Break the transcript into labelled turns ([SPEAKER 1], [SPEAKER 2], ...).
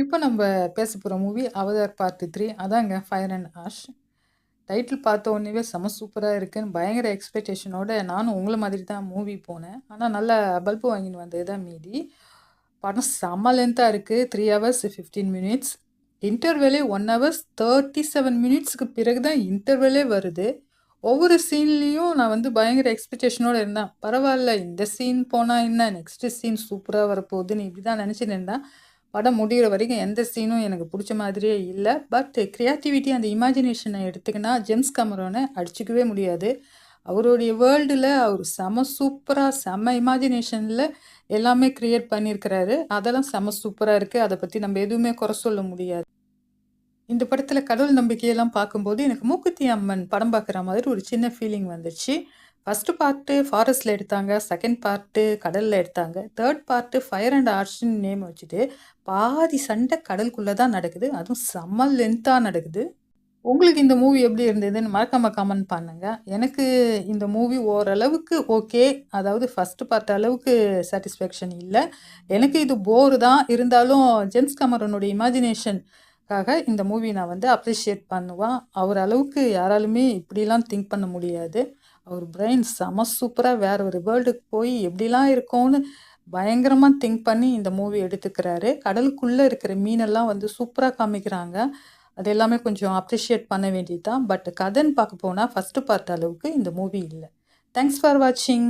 [SPEAKER 1] இப்போ நம்ம பேச போகிற மூவி அவதார் பார்ட் த்ரீ அதாங்க ஃபயர் அண்ட் ஆஷ் டைட்டில் பார்த்த உடனேவே செம சூப்பராக இருக்குன்னு பயங்கர எக்ஸ்பெக்டேஷனோட நானும் உங்களை மாதிரி தான் மூவி போனேன். ஆனால் நல்லா பல்பு வாங்கின்னு வந்தது தான் மீதி. படம் செம்ம லென்த்தாக இருக்குது த்ரீ ஹவர்ஸ் ஃபிஃப்டீன் மினிட்ஸ் இன்டர்வெலே ஒன் ஹவர்ஸ் தேர்ட்டி செவன் மினிட்ஸ்க்கு பிறகு தான் இன்டர்வெலே வருது. ஒவ்வொரு சீன்லேயும் நான் வந்து பயங்கர எக்ஸ்பெக்டேஷனோடு இருந்தேன். பரவாயில்ல இந்த சீன் போனால் என்ன? நெக்ஸ்ட்டு சீன் சூப்பராக வரப்போகுதுன்னு இப்படி தான் நினச்சிட்டு இருந்தேன். படம் முடிகிற வரைக்கும் எந்த சீனும் எனக்கு பிடிச்ச மாதிரியே இல்லை. பட் க்ரியேட்டிவிட்டி அந்த இமேஜினேஷனை எடுத்துக்கினா ஜெம்ஸ் கமரோனை அடிச்சுக்கவே முடியாது. அவருடைய வேர்ல்டில் அவர் செம சூப்பராக செம இமேஜினேஷனில் எல்லாமே க்ரியேட் பண்ணியிருக்கிறாரு அதெல்லாம் செம சூப்பராக இருக்குது அதை பற்றி நம்ம எதுவுமே குறை சொல்ல முடியாது. இந்த படத்தில் கடவுள் நம்பிக்கையெல்லாம் பார்க்கும்போது எனக்கு மூக்குத்தி அம்மன் படம் பார்க்குற மாதிரி ஒரு சின்ன ஃபீலிங் வந்துச்சு. ஃபஸ்ட்டு பார்ட்டு ஃபாரஸ்ட்டில் எடுத்தாங்க. செகண்ட் பார்ட்டு கடலில் எடுத்தாங்க. தேர்ட் பார்ட்டு ஃபயர் அண்ட் ஆர்ஷன் நேம் வச்சுட்டு பாதி சண்டை கடலுக்குள்ளே தான் நடக்குது. அதுவும் செம்ம லென்த்தாக நடக்குது. உங்களுக்கு இந்த மூவி எப்படி இருந்ததுன்னு மறக்காம கமெண்ட் பண்ணுங்க. எனக்கு இந்த மூவி ஓரளவுக்கு ஓகே அதாவது ஃபஸ்ட்டு பார்ட் அளவுக்கு சாட்டிஸ்ஃபேக்ஷன் இல்லை. எனக்கு இது போர் தான். இருந்தாலும் ஜென்ஸ் கமரனுடைய இமேஜினேஷனுக்காக இந்த மூவி நான் வந்து அப்ரிஷியேட் பண்ணுவேன் அவர் அளவுக்கு யாராலுமே இப்படிலாம் திங்க் பண்ண முடியாது. அவர் பிரெயின் செம சூப்பராக வேற ஒரு வேர்ல்டுக்கு போய் எப்படிலாம் இருக்கும்னு பயங்கரமாக திங்க் பண்ணி இந்த மூவி எடுத்துக்கிறாரு. கடலுக்குள்ளே இருக்கிற மீனெல்லாம் வந்து சூப்பராக காமிக்கிறாங்க. அது எல்லாமே கொஞ்சம் அப்ரிஷியேட் பண்ண வேண்டியது தான் பட் கதைன்னு பார்க்க போனால் ஃபஸ்ட்டு பார்ட் அளவுக்கு இந்த மூவி இல்லை. தேங்க்ஸ் ஃபார் வாட்சிங்